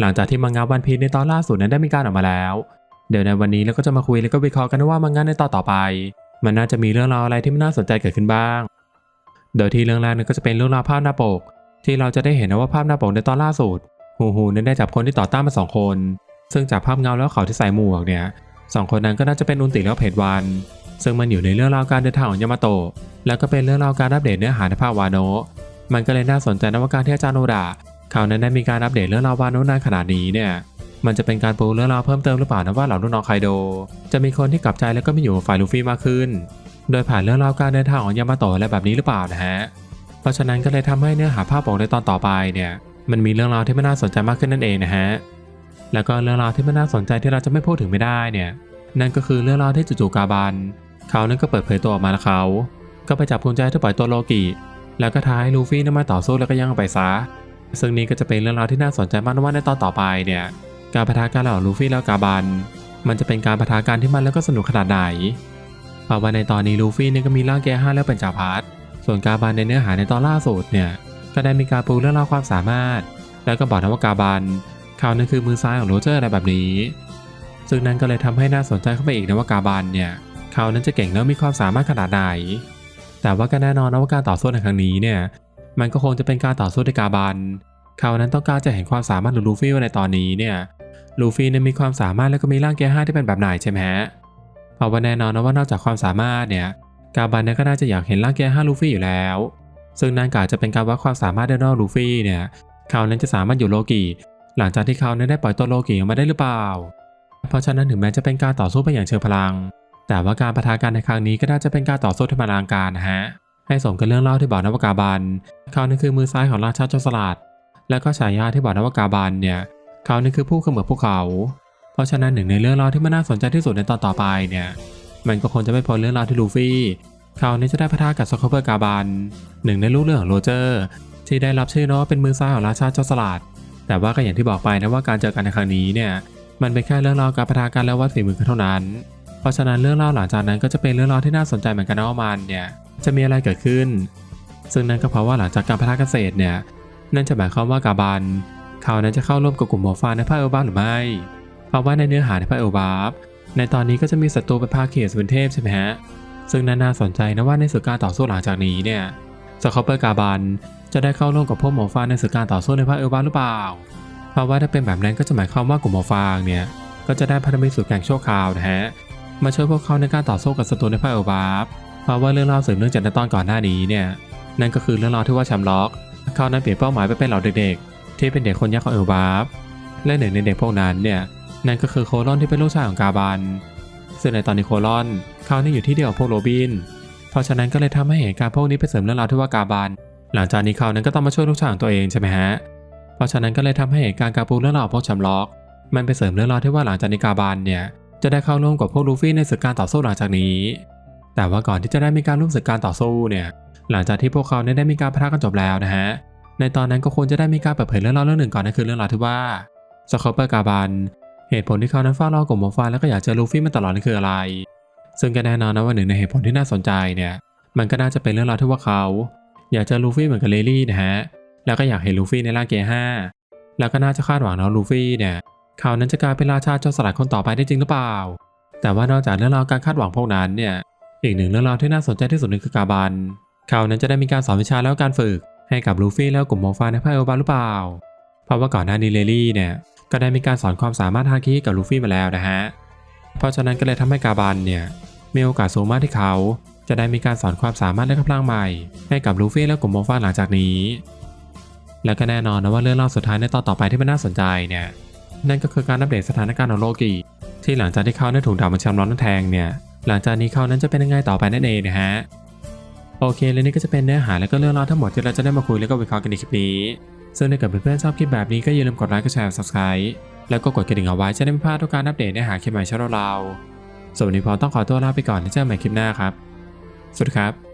หลังจากที่มังงะวันพีในตอนล่าสุดนั้นได้มีการออกมาแล้ว เดี๋ยวในวันนี้เราก็จะมาคุยแล้วก็วิเคราะห์กันว่ามังงะในตอนต่อไป มันน่าจะมีเรื่องราวอะไรที่น่าสนใจเกิดขึ้นบ้าง โดยที่เรื่องแรกนั้นก็จะเป็นเรื่องราวภาพหน้าปก ที่เราจะได้เห็นนะว่าภาพหน้าปกในตอนล่าสุดฮูฮูนั้นได้จับคนที่ต่อต้านมาสองคน ซึ่งจากภาพเงาแล้วเขาที่ใส่หมวกเนี่ยสองคนนั้นก็น่าจะเป็นอุนติและเพจวัน ซึ่งมันอยู่ในเรื่องราวการเดินทางของยามาโตะแล้วก็เป็นเรื่องราวการอัปเดตเนื้อหาในภาควาโนะมันก็เลยน่าสนใจนะว่าการที่อาจารย์โนดะ ข่าวนั้นได้มีการอัปเดตเรื่องราววานะนานขนาดนี้เนี่ยมันจะเป็นการปูเรื่องราวเพิ่มเติมหรือเปล่านะว่าเหล่าลูกน้องไคโด จะมีคนที่กลับใจแล้วก็ไม่อยู่ฝ่ายลูฟี่มากขึ้น โดยผ่านเรื่องราวการเดินทางของยามาโตะอะไรแบบนี้หรือเปล่านะฮะ เพราะฉะนั้นก็เลยทำให้เนื้อหาภาพปกในตอนต่อไปเนี่ย มันมีเรื่องราวที่ไม่น่าสนใจมากขึ้นนั่นเองนะฮะ แล้วก็เรื่องราวที่ไม่น่าสนใจที่เราจะไม่พูดถึงไม่ได้เนี่ย นั่นก็คือเรื่องราวที่จู่ๆกาบันเขานั้นก็เปิดเผยตัวออกมาแล้วเขา ก็ไปจับกุญแจที่ปล่อยตัวโลกิ แล้วก็ท้าให้ลูฟี่นั้นมาต่อสู้แล้วก็ย่างไปซะ ซึ่งนี้ก็จะเป็นเรื่องราวที่น่าสนใจมากนะว่าในตอนต่อไปเนี่ยการปะทะกันระหว่างลูฟี่แล้วกาบัน มันจะเป็นการปะทะกันที่มันแล้วก็สนุกขนาดไหนเพราะว่าในตอนนี้ลูฟี่เนี่ยก็มีร่างแกห้าแล้วเป็นจ่าพัดส่วนกาบันในเนื้อหาในตอนล่าสุดเนี่ยก็ได้มีการปูเรื่องราวความสามารถ แล้วก็บอกนะว่ากาบันเขานั่นคือมือซ้ายของโรเจอร์อะไรแบบนี้ ซึ่งนั่นก็เลยทำให้น่าสนใจเข้าไปอีกนะว่ากาบันเนี่ยเขานั้นจะเก่งแล้วมีความสามารถขนาดไหนแต่ว่าก็แน่นอนนะว่าการต่อสู้ในครั้งนี้เนี่ย มันก็คงจะเป็นการต่อสู้ด้วยกาบันเขานั้นต้องการจะเห็นความสามารถของลูฟี่ว่าในตอนนี้เนี่ยลูฟี่นั้นมีความสามารถแล้วก็มีร่างแกห้าที่เป็นแบบไหนใช่ไหมฮะเพราะว่าแน่นอนนะว่านอกจากความสามารถเนี่ยกาบันเนี่ยก็น่าจะอยากเห็นร่างแกห้าลูฟี่อยู่แล้ว ซึ่งนั่นก็อาจจะเป็นการวัดความสามารถด้านนอกลูฟี่เนี่ยเขานั้นจะสามารถอยู่โลกิหลังจากที่เขานั้นได้ปล่อยตัวโลกิออกมาได้หรือเปล่า เพราะฉะนั้นถึงแม้จะเป็นการต่อสู้ไปอย่างเชิงพลัง แต่ว่าการปะทะกันในครั้งนี้ก็น่าจะเป็นการต่อสู้ที่มันอลังการนะฮะ ให้สมกับเรื่องเล่าที่บอกนวกาบันเขานั่คือมือซ้ายของราชาโจรสลัดแล้วก็ฉายาที่บอกนวกาบันเนี่ยเขานี่คือผู้เขมือบภูเขา เพราะฉะนั้นหนึ่งในเรื่องราที่มันน่าสนใจที่สุดในตอนต่อไปเนี่ยมันก็คงจะไม่พ้นเรื่องราวที่ลูฟี่เขานี่จะได้พะทะกับซอคเปอร์กาบันหนึ่งในลูกเรื่องของโรเจอร์ ที่ได้รับชื่อนะเป็นมือซ้ายของราชาโจรสลัดแต่ว่าก็อย่างที่บอกไปนะว่าการเจอกันในครั้งนี้เนี่ยมันเป็นแค่เรื่องราวการปะทะกันและวัดฝีมือกันเท่านั้น เพราะฉะนั้นเรื่องราวหลังจากนั้นก็จะเป็นเรื่องราวที่น่าสนใจเหมือนกันนะว่ามันเนี่ย จะมีอะไรเกิดขึ้น ซึ่งนั่นก็เพราะว่าหลังจากการปะทะกันเสร็จเนี่ย นั่นจะหมายความว่ากาบันเขานั้นจะเข้าร่วมกับกลุ่มหมอฟานในภาคเอลบาหรือไม่ เพราะว่าในเนื้อหาในภาคเอลบาในตอนนี้ก็จะมีศัตรูเป็นภาคเขียสวินเทพใช่ไหมฮะ ซึ่งน่านาสนใจนะว่าในศึกการต่อสู้หลังจากนี้เนี่ยสคอปเปอร์กาบันจะได้เข้าร่วมกับพวกหมอฟางในศึกการต่อสู้ในภาคเอลบาหรือเปล่า เพราะว่าถ้าเป็นแบบนั้นก็จะหมายความว่ากลุ่มหมอฟางเนี่ยก็จะได้พันธมิสุดแข่งชั่วคราวนะฮะ มาช่วยพวกเขาในการต่อสู้กับศัตรูในภาคเอลบาฟ เพราะว่าเรื่องราวสืบเนื่องจากในตอนก่อนหน้านี้เนี่ยนั่นก็คือเรื่องราวที่ว่าแชมล็อก เขานั้นเปลี่ยนเป้าหมายไปเป็นเหล่าเด็กๆ ที่เป็นเด็กคนยากของเอลบาฟและหนึ่งในเด็กพวกนั้นเนี่ยนั่นก็คือโคลอนที่เป็นลูกชายของกาบันซึ่งในตอนนี้โคลอนเขานี่อยู่ที่เดียวกับพวกโรบิน เพราะฉะนั้นก็เลยทำให้เหตุการณ์พวกนี้ไปเสริมเรื่องราวที่ว่ากาบันหลังจากนี้เขานั้นก็ต้องมาช่วยลูกชายของตัวเองใช่ไหมฮะเพราะฉะนั้นก็เลยทำให้เหตุการณ์การปูเรื่องราวของพวกแชมล็อก มันไปเสริมเรื่องราวที่ว่าหลังจากนี้กาบันเนี่ยจะได้เข้าร่วมกับพวกลูฟี่ในศึกการต่อสู้หลังจากนี้ แต่ว่าก่อนที่จะได้มีการร่วมศึกการต่อสู้เนี่ยหลังจากที่พวกเขาเนี่ยได้มีการพะทะกันจบแล้วนะฮะในตอนนั้นก็ควรจะได้มีการเปิดเผยเรื่องเล่าเรื่องหนึ่งก่อนนั่นคือเรื่องราวที่ว่าสคอปเปอร์กาบันเหตุผลที่เขานั้นเฝ้ารอกลุ่มมอฟ้าแล้วก็อยากเจอลูฟี่มาตลอดนั่นคืออะไร ซึ่งก็แน่นอนนะว่าหนึ่งในเหตุผลที่น่าสนใจเนี่ยมันก็น่าจะเป็นเรื่องราวที่ว่าเขา อยากเจอลูฟี่เหมือนกับเลลี่นะฮะแล้วก็อยากเห็นลูฟี่ในร่างเกย์ห้าแล้วก็น่าจะคาดหวังนะลูฟี่เนี่ยเขานั้นจะกลายเป็นราชาโจรสลัดคนต่อไปได้จริงหรือเปล่า แต่ว่านอกจากเรื่องราวการคาดหวังพวกนั้นเนี่ย อีกหนึ่งเรื่องราวที่น่าสนใจที่สุดนึงคือกาบันเขานั้นจะได้มีการสอนวิชาแล้วการฝึก ให้กับลูฟี่แล้วกลุ่มหมอฟ้าในภาคเอลบาหรือเปล่า เพราะว่าก่อนหน้านี้เลลี่เนี่ยก็ได้มีการสอนความสามารถฮาคิกับลูฟี่มาแล้วนะฮะ เพราะฉะนั้นก็เลยทำให้กาบันเนี่ยมีโอกาสสูงมากที่เขา จะได้มีการสอนความสามารถและกำลังใหม่ ให้กับลูฟี่และกลุ่มหมอฟ้าหลังจากนี้ และก็แน่นอนนะว่าเรื่องเล่าสุดท้ายในตอนต่อไปที่มันน่าสนใจเนี่ยนั่นก็คือการอัปเดตสถานการณ์ของโลกิที่หลังจากที่เขาได้ถูกดาบมันชมป์ร้อนแทงเนี่ย หลังจากนี้เขานั้นจะเป็นยังไงต่อไปนั่นเองนะฮะโอเคและนี่ก็จะเป็นเนื้อหาและก็เรื่องราวทั้งหมดที่เราจะได้มาคุยและก็วิเคราะห์กันในคลิปนี้ซึ่งถ้าเกิดเพื่อนๆชอบคลิปแบบนี้ก็อย่าลืมกดไลค์กดแชร์ subscribe แล้วก็กดกระดิ่งเอาไว้จะได้ไม่พลาดทุกการอัปเดตเนื้อหาคลิปใหม่ช่องเราส่วนวันนี้พอต้องขอตัวลาไปก่อนแล้วเจอกันใหม่คลิปหน้าครับสวัสดีครับ